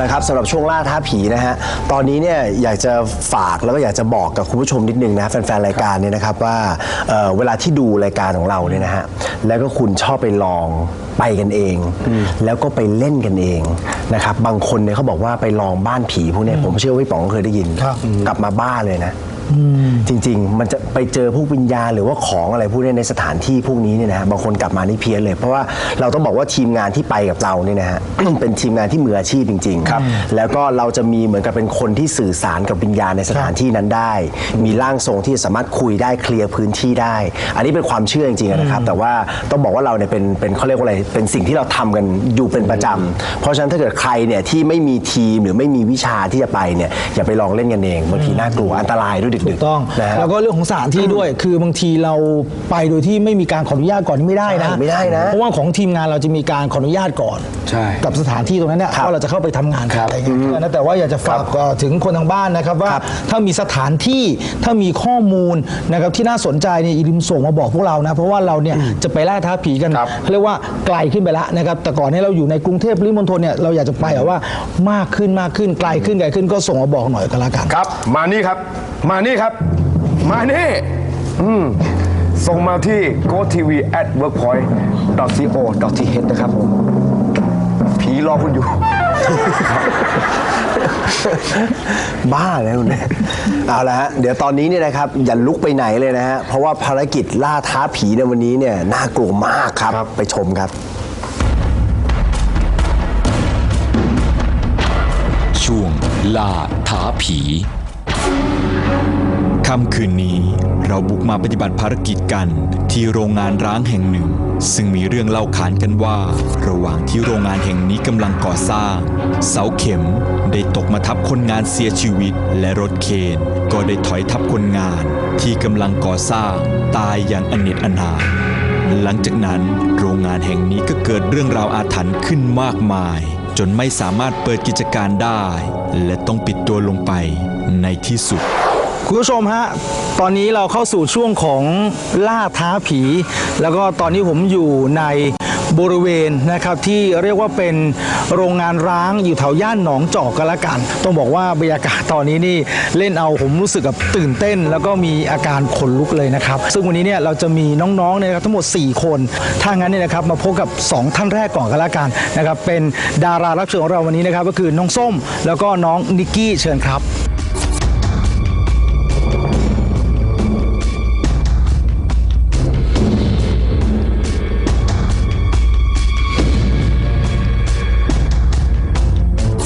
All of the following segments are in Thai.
ละครับสำหรับช่วงล่าท้าผีนะฮะตอนนี้เนี่ยอยากจะฝากแล้วก็อยากจะบอกกับคุณผู้ชมนิดนึงนะแฟนๆรายการเนี่ยนะครับว่าเอ่อเวลาที่ดูรายการของเราเนี่ยนะฮะแล้วก็คุณชอบไปลองไปกันเอง แล้วก็ไปเล่นกันเองนะครับบางคนเนี่ยเขาบอกว่าไปลองบ้านผีพวกเนี้ยผมเชื่อว่าพี่ป๋องเคยได้ยินครับกลับมาบ้าเลยนะ จริง ๆ มันจะไปเจอพวกวิญญาณหรือว่าของอะไรพวกนี้ในสถานที่พวกนี้เนี่ยนะฮะบางคนกลับมานี่เพี้ยนเลย เพราะว่าเราต้องบอกว่าทีมงานที่ไปกับเราเนี่ยนะฮะ เป็นทีมงานที่มืออาชีพจริงๆครับแล้วก็เราจะมีเหมือนกับเป็นคนที่สื่อสารกับวิญญาณในสถานที่นั้นได้ มีร่างทรงที่สามารถคุยได้เคลียร์พื้นที่ได้ อันนี้เป็นความเชื่อจริงๆนะครับ แต่ว่าต้องบอกว่าเราเนี่ยเป็นเป็นเขาเรียกว่าอะไรเป็นสิ่งที่เราทำกันอยู่เป็นประจำเพราะฉะนั้นถ้าเกิดใครเนี่ยที่ไม่มีทีมหรือไม่มีวิชาที่จะไปเนี่ยอย่าไปลองเล่นกันเองบางทีน่ากลัวอันตรายด้วยดึกๆถูกต้อง นะฮะแล้วก็เรื่องของสถานที่ด้วย คือบางทีเราไปโดยที่ไม่มีการขออนุญาตก่อนนี่ไม่ได้นะใช่ไม่ได้นะเพราะว่าของทีมงานเราจะมีการขออนุญาตก่อน ใช่กับสถานที่ตรงนั้นเนี่ยครับว่าเราจะเข้าไปทำงานครับอะไรเงี้ยนะแต่ว่าอยากจะฝากเอ่อถึงคนทางบ้านนะครับว่าครับถ้ามีสถานที่ถ้ามีข้อมูลนะครับที่น่าสนใจเนี่ยอย่าลืมส่งมาบอกพวกเรานะเพราะว่าเราเนี่ยจะไปล่าท้าผีกันครับ เขาเรียกว่าไกลขึ้นไปแล้วนะครับแต่ก่อนเนี้เราอยู่ในกรุงเทพปริมณฑลเนี่ยเราอยากจะไปอะว่ามากขึ้นมากขึ้นไกลขึ้นไกลขึ้นก็ส่งมาบอกหน่อยก็แล้วกัน ครับ มานี่ครับ มานี่ครับ มานี่อืมส่งมาที่ gotv at workpoint co th นะครับผมผีรอคุณอยู่ บ้าแล้วคุณเนี่ยเอาละฮะเดี๋ยวตอนนี้เนี่ยนะครับอย่าลุกไปไหนเลยนะฮะเพราะว่าภารกิจล่าท้าผีในวันนี้เนี่ยน่ากลัวมากครับไปชมครับ ช่วงล่าท้าผี ค่ำคืนนี้เราบุกมาปฏิบัติภารกิจกันที่โรงงานร้างแห่งหนึ่ง ซึ่งมีเรื่องเล่าขานกันว่า ระหว่างที่โรงงานแห่งนี้กำลังก่อสร้าง เสาเข็มได้ตกมาทับคนงานเสียชีวิต และรถเคนก็ได้ถอยทับคนงาน ที่กำลังก่อสร้าง ตายอย่างอเนจอนาถหลังจากนั้นโรงงานแห่งนี้ก็เกิดเรื่องราวอาถรรพ์ขึ้นมากมาย จนไม่สามารถเปิดกิจการได้ และต้องปิดตัวลงไปในที่สุด คุณผู้ชมฮะ ตอนนี้เราเข้าสู่ช่วงของล่าท้าผี แล้วก็ตอนนี้ผมอยู่ในบริเวณนะครับที่เรียกว่าเป็นโรงงานร้างอยู่แถวย่านหนองจอกกันละกัน ต้องบอกว่าบรรยากาศตอนนี้นี่เล่นเอาผมรู้สึกกับตื่นเต้น แล้วก็มีอาการขนลุกเลยนะครับ ซึ่งวันนี้เนี่ยเราจะมีน้องๆเนี่ยนะครับทั้งหมด 4 คน ถ้างั้นเนี่ยนะครับมาพบกับ 2 ท่านแรกก่อนกันละกันนะครับเป็นดารารับเชิญของเราวันนี้นะครับก็คือน้องส้มแล้วก็น้องนิกกี้เชิญครับ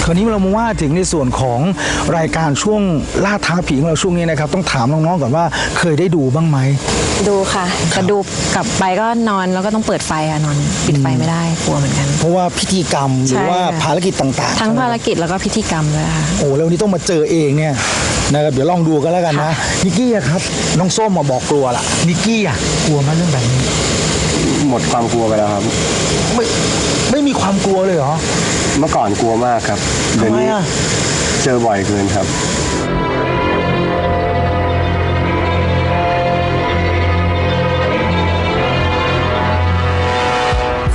คราวนี้เรามาว่าถึงในส่วนของรายการช่วงล่าท้าผีของเราช่วงนี้นะครับ ต้องถามน้องๆก่อนว่าเคยได้ดูบ้างไหม ดูค่ะแต่ดูกลับไปก็นอนแล้วก็ต้องเปิดไฟอะนอนปิดไฟไม่ได้กลัวเหมือนกัน เพราะว่าพิธีกรรมหรือใช่ว่าค่ะภารกิจต่างๆ ทั้งภารกิจแล้วก็พิธีกรรมเลยค่ะโอ้แล้ววันนี้ต้องมาเจอเองเนี่ยนะครับเดี๋ยวลองดูกันแล้วกันนะนิกกี้อะครับน้องส้มมาบอกกลัวละนิกกี้อะกลัวไหมเรื่องแบบนี้ หมดความกลัวไปแล้วครับ ไม่ไม่มีความกลัวเลยเหรอ เมื่อก่อนกลัวมากครับ เดี๋ยวทำไมนี้อะเจอบ่อยเกินครับ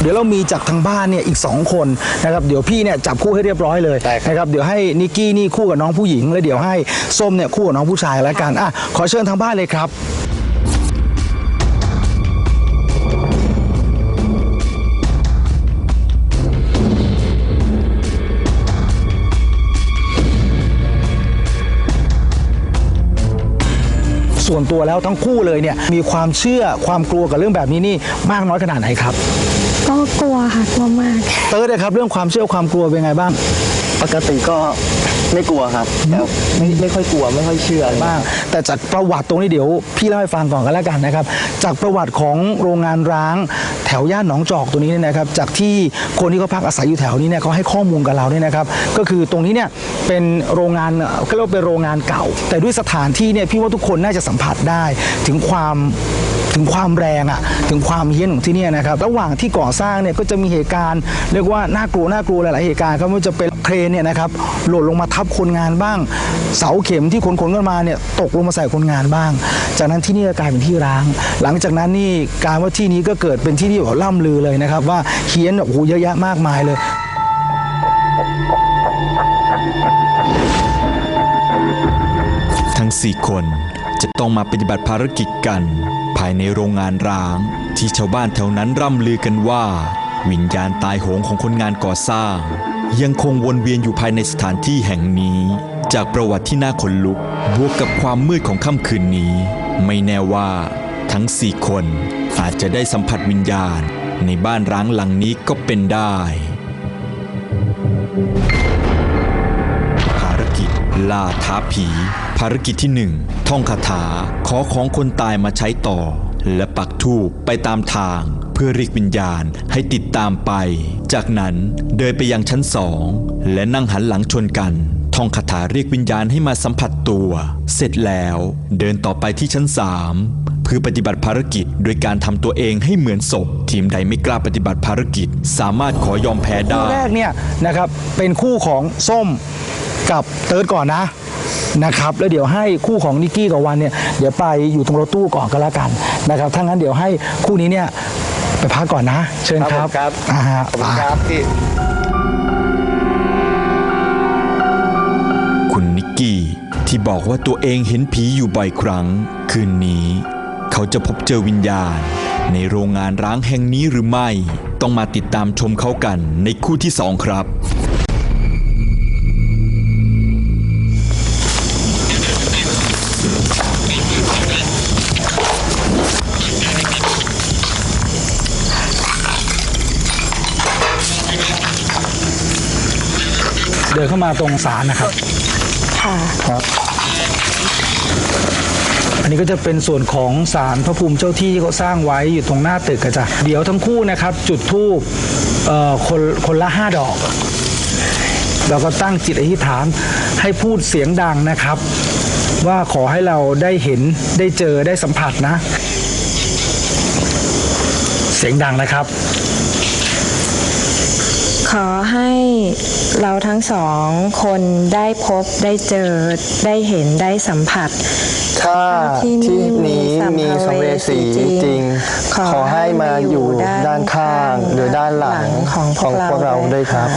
เดี๋ยวเรามีจากทางบ้านเนี่ยอีก 2 คนนะครับเดี๋ยวพี่เนี่ยจับคู่ให้เรียบร้อยเลยได้ครับ นะครับเดี๋ยวให้นิกกี้นี่คู่กับน้องผู้หญิงแล้วเดี๋ยวให้ส้มเนี่ยคู่กับน้องผู้ชายแล้วกันอะขอเชิญทางบ้านเลยครับ ส่วนตัวแล้วทั้งคู่เลยเนี่ยมีความเชื่อความกลัวกับเรื่องแบบนี้นี่มากน้อยขนาดไหนครับ ก็กลัวค่ะกลัวมาก เติร์ดนะครับเรื่องความเชื่อความกลัวเป็นไงบ้าง ปกติก็ ไม่กลัวครับแต่ไม่ไม่ค่อยกลัวไม่ค่อยเชื่อบ้าง แต่จากประวัติตรงนี้เดี๋ยวพี่เล่าให้ฟังก่อนกันแล้วกันนะครับ จากประวัติของโรงงานร้างแถวย่านหนองจอกตัวนี้เนี่ยนะครับ จากที่คนที่เขาพักอาศัยอยู่แถวนี้เนี่ยเขาให้ข้อมูลกับเราเนี่ยนะครับ ก็คือตรงนี้เนี่ยเป็นโรงงานเอ่อก็เรียกว่าเป็นโรงงานเก่า แต่ด้วยสถานที่เนี่ยพี่ว่าทุกคนน่าจะสัมผัสได้ถึงความ ถึงความแรงอะถึงความเฮี้ยนของที่นี่นะครับระหว่างที่ก่อสร้างเนี่ยก็จะมีเหตุการณ์เรียกว่าน่ากลัวน่ากลัวหลายๆเหตุการณ์ครับไม่ว่าจะเป็นเครนเนี่ยนะครับหล่นลงมาทับคนงานบ้าง เสาเข็มที่ขนขนกันมาเนี่ยตกลงมาใส่คนงานบ้าง จากนั้นที่นี่ก็กลายเป็นที่ร้าง หลังจากนั้นนี่การว่าที่นี้ก็เกิดเป็นที่ที่แบบล่ำลือเลยนะครับ ว่าเฮี้ยนแบบโอ้โหเยอะแยะมากมายเลยทั้งสี่คน จะต้องมาปฏิบัติภารกิจกัน ภายในโรงงานร้าง ที่ชาวบ้านแถวนั้นร่ำลือกันว่า วิญญาณตายโหงของคนงานก่อสร้าง ยังคงวนเวียนอยู่ภายในสถานที่แห่งนี้ จากประวัติที่น่าขนลุก บวกกับความมืดของค่ำคืนนี้ ไม่แน่ว่าทั้งสี่คนอาจจะได้สัมผัสวิญญาณ ในบ้านร้างหลังนี้ก็เป็นได้ ล่าท้าผี ภารกิจที่หนึ่งท่องคาถา ขอของคนตายมาใช้ต่อ และปักธูปไปตามทาง เพื่อเรียกวิญญาณให้ติดตามไป จากนั้นเดินไปยังชั้นสอง และนั่งหันหลังชนกัน ท่องคาถาเรียกวิญญาณให้มาสัมผัสตัว เสร็จแล้ว เดินต่อไปที่ชั้นสาม เพื่อปฏิบัติภารกิจ โดยการทำตัวเองให้เหมือนศพ ทีมใดไม่กล้าปฏิบัติภารกิจ สามารถขอยอมแพ้ได้ คู่แรกเนี่ยนะครับเป็นคู่ของส้มกับเติร์ดก่อนนะนะครับแล้วเดี๋ยวให้คู่ของนิกกี้กับวันเนี่ยเดี๋ยวไปอยู่ตรงรถตู้ก่อนก็แล้วกันนะครับถ้างั้นเดี๋ยวให้คู่นี้เนี่ยไปพักก่อนนะ เชิญครับครับอ่าขอบคุณครับพี่คุณนิกกี้ที่บอกว่าตัวเองเห็นผีอยู่บ่อยครั้ง คืนนี้ เขาจะพบเจอวิญญาณ ในโรงงานร้างแห่งนี้หรือไม่ ต้องมาติดตามชมเขากันในคู่ที่สองครับเดินเข้ามาตรงศาลนะครับ ค่ะ ครับอั นนี้ก็จะเป็นส่วนของศาลพระภูมิเจ้าที่ที่เขาสร้างไว้อยู่ตรงหน้าตึกอะจ้ะเดี๋ยวทั้งคู่นะครับ จุดธูปคนคนละห้าดอกแล้วก็ตั้งจิตอธิษฐานให้พูดเสียงดังนะครับ ว่าขอให้เราได้เห็นได้เจอได้สัมผัสนะ เสียงดังนะครับ ขอให้เราทั้งสองคนได้พบได้เจอได้เห็นได้สัมผัส ถ้าที่นี่ที่นี้มีสัมภเวสีจริง ขอให้มาอยู่ด้านข้างหรือด้านหลังของพวกเราพวกเราด้วยครับ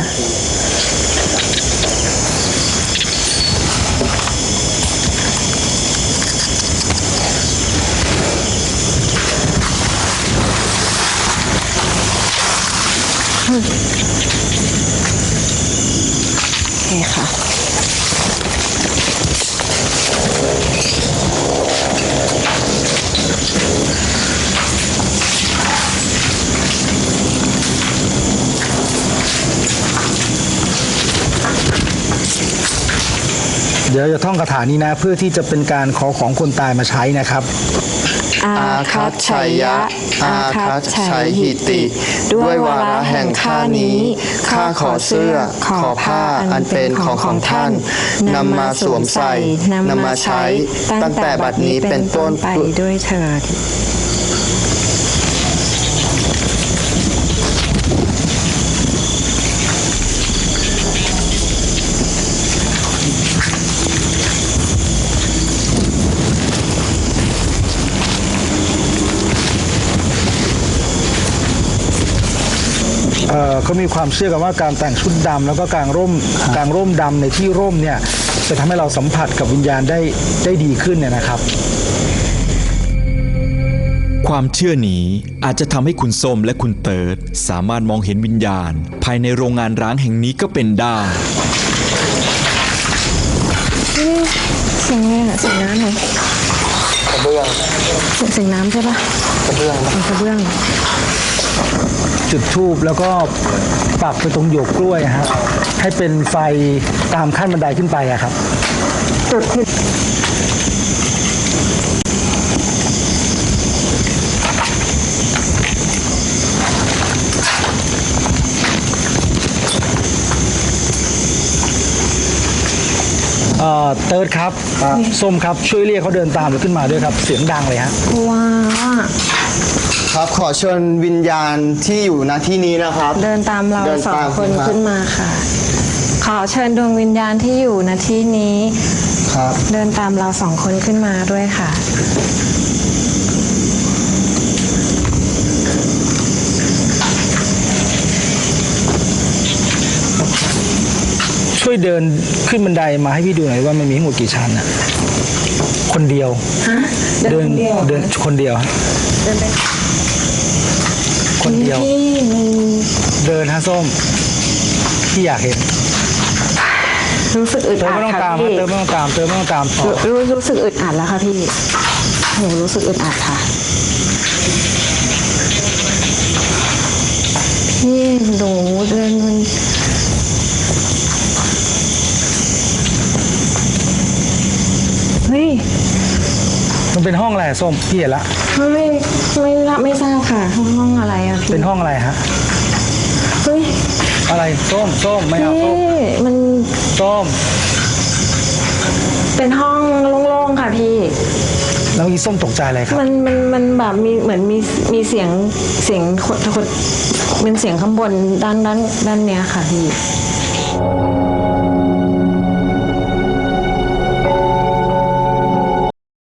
เดี๋ยวจะท่องคาถานี้นะ เพื่อที่จะเป็นการขอของคนตายมาใช้นะครับอาคัตชัยยะ อาคัตชัยหิติ ด้วยวาระแห่งข้านี้ ข้าขอเสื้อ ขอผ้าอันเป็นของของท่านนำมาสวมใส่นำมาใช้ ตั้งแต่บัดนี้เป็นต้นไปด้วยเถิด เอ่อเขามีความเชื่อกันว่าการแต่งชุดดำแล้วก็กางร่มกางร่มดำในที่ร่มเนี่ยจะทำให้เราสัมผัสกับวิญญาณได้ได้ดีขึ้นเนี่ยนะครับ ความเชื่อนี้อาจจะทำให้คุณส้มและคุณเติร์ดสามารถมองเห็นวิญญาณ ภายในโรงงานร้างแห่งนี้ก็เป็นได้เสียงอะไรอะเสียงน้ำเหรอกระเบื้องเสียงเสียงน้ำใช่ปะกระเบื้องเป็นกระเบื้อง จุดทูบแล้วก็ปักไปตรงหยวกกล้วยฮะให้เป็นไฟตามขั้นบันไดขึ้นไปอะครับ จุดที่ เอ่อเติร์ดครับ ส้มครับ ช่วยเรียกเขาเดินตามเราขึ้นมาด้วยครับ เสียงดังเลยฮะ ว้าครับขอเชิญวิญญาณที่อยู่ณที่นี้นะครับ เดินตามเราเดินสองตามคนครับ ขึ้นมาค่ะ ขอเชิญดวงวิญญาณที่อยู่ณที่นี้ ครับ เดินตามเราสองคนขึ้นมาด้วยค่ะ วยวยเดินขึ้นบันไดมาให้พี่ดูหน่อยว่ามันมีทั้งหมดกี่ชั้นอะคนเดียวเดินคนเดียวเดินคนเดียว เดินไปคนเดียวพี่มันเดินฮะส้มพี่อยากเห็นรู้สึกอึดเติมอัดไม่ต้องค่ะตามฮะพี่เติมไม่ต้องตามเติมไม่ต้องตามต่อรู้รู้รู้สึกอึดอัดแล้วค่ะพี่หนูรู้สึกอึดอัดค่ะพี่หนูเดินมันเฮ้ย มัน เป็นห้องอะไรอะส้มพี่เห็นละไม่ไม่รับไม่ทราบค่ะห้องอะไรอะพี่เป็นห้องอะไรฮะเฮ้ยอะไรส้มส้มไม่เอาส้มพี่มันส้มเป็นห้องโล่งๆค่ะพี่ แล้วเมื่อกี้ส้มตกใจอะไรครับมันมันมันแบบมีเหมือนมีมีเสียงเสียงคนคนเป็นเสียงข้างบนด้านด้านด้านเนี้ยค่ะพี่